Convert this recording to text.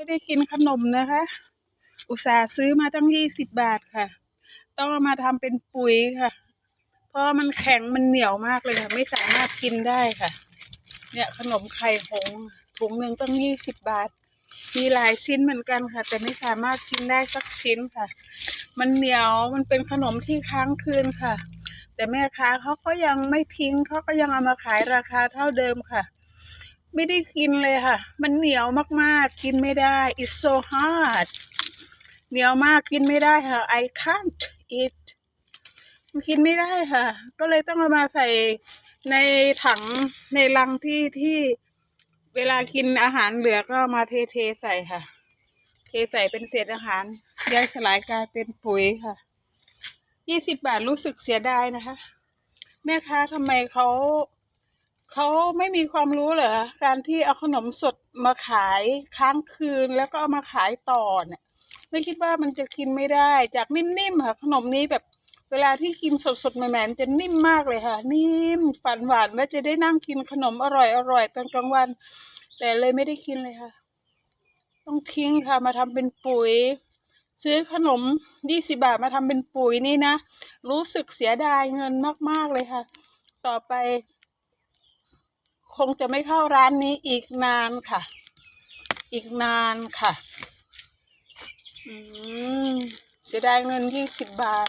ไม่ได้กินขนมนะคะ อุตส่าห์ซื้อมาตั้งยี่สิบบาทค่ะ ต้องมาทำเป็นปุ๋ยค่ะ เพราะมันแข็งมันเหนียวมากเลยค่ะ ไม่สามารถกินได้ค่ะ เนี่ยขนมไข่หงถุงหนึ่งต้องยี่สิบบาท มีหลายชิ้นเหมือนกันค่ะ แต่ไม่สามารถกินได้สักชิ้นค่ะ มันเหนียวมันเป็นขนมที่ค้างคืนค่ะ แต่แม่ค้าเขาก็ยังไม่ทิ้งเขาก็ยังเอามาขายราคาเท่าเดิมค่ะ ไม่ได้กินเลยค่ะ มันเหนียวมากๆ กินไม่ได้ it's so hard เหนียวมากกินไม่ได้ค่ะ I can't eat มันกินไม่ได้ค่ะ ก็เลยต้องเอามาใส่ในถังในลังที่ที่เวลากินอาหารเหลือก็มาเทเทใส่ค่ะ เทใส่เป็นเศษอาหารย่อยสลายกลายเป็นปุ๋ยค่ะยี่สิบบาทรู้สึกเสียดายนะคะ แม่ค้าทำไมเขา เขาไม่มีความรู้เหรอการที่เอาขนมสดมาขายค้างคืนแล้วก็เอามาขายต่อเนี่ยไม่คิดว่ามันจะกินไม่ได้ จากนิ่มๆค่ะ ขนมนี้แบบเวลาที่กินสดๆใหม่ๆมันจะนิ่มมากเลยค่ะ นิ่มฝันหวานว่าจะได้นั่งกินขนมอร่อยๆตอนกลางวัน แต่เลยไม่ได้กินเลยค่ะ ต้องทิ้งค่ะมาทำเป็นปุ๋ย ซื้อขนมยี่สิบาทมาทำเป็นปุ๋ยนี่นะ รู้สึกเสียดายเงินมากๆเลยค่ะ ต่อไป คงจะไม่เข้าร้านนี้อีกนานค่ะ อีกนานค่ะ อืมเสียดายเงินยี่สิบบาท